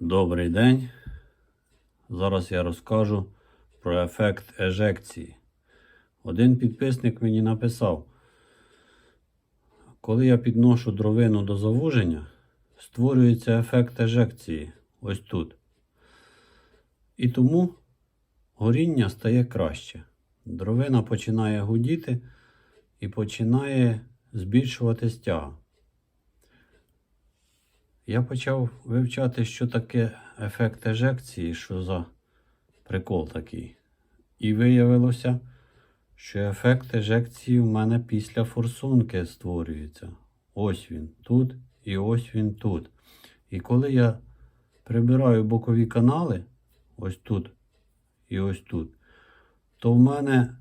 Добрий день. Зараз я розкажу про ефект ежекції. Один підписник мені написав, коли я підношу дровину до завуження, створюється ефект ежекції ось тут. І тому горіння стає краще. Дровина починає гудіти і починає збільшувати стяга. Я почав вивчати, що таке ефект ежекції, що за прикол такий. І виявилося, що ефект ежекції в мене після форсунки створюється. Ось він тут і ось він тут. І коли я прибираю бокові канали, ось тут і ось тут, то в мене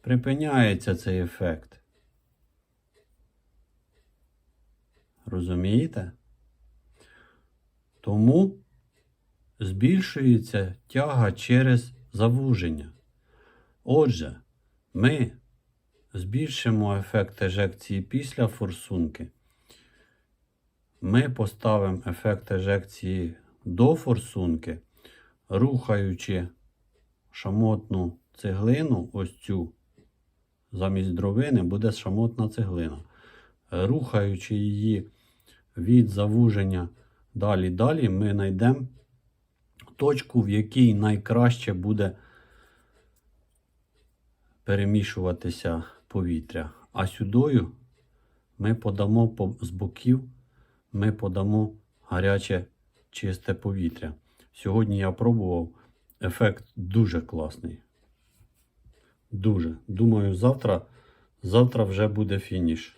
припиняється цей ефект. Розумієте? Тому збільшується тяга через завуження. Отже, ми збільшимо ефект ежекції після форсунки. Ми поставимо ефект ежекції до форсунки, рухаючи шамотну цеглину, ось цю, замість дровини буде шамотна цеглина. Рухаючи її від завуження далі далі, ми знайдемо точку, в якій найкраще буде перемішуватися повітря. А сюдою ми подамо з боків, ми подамо гаряче чисте повітря. Сьогодні я пробував. Ефект дуже класний. Дуже. Думаю, завтра, завтра вже буде фініш.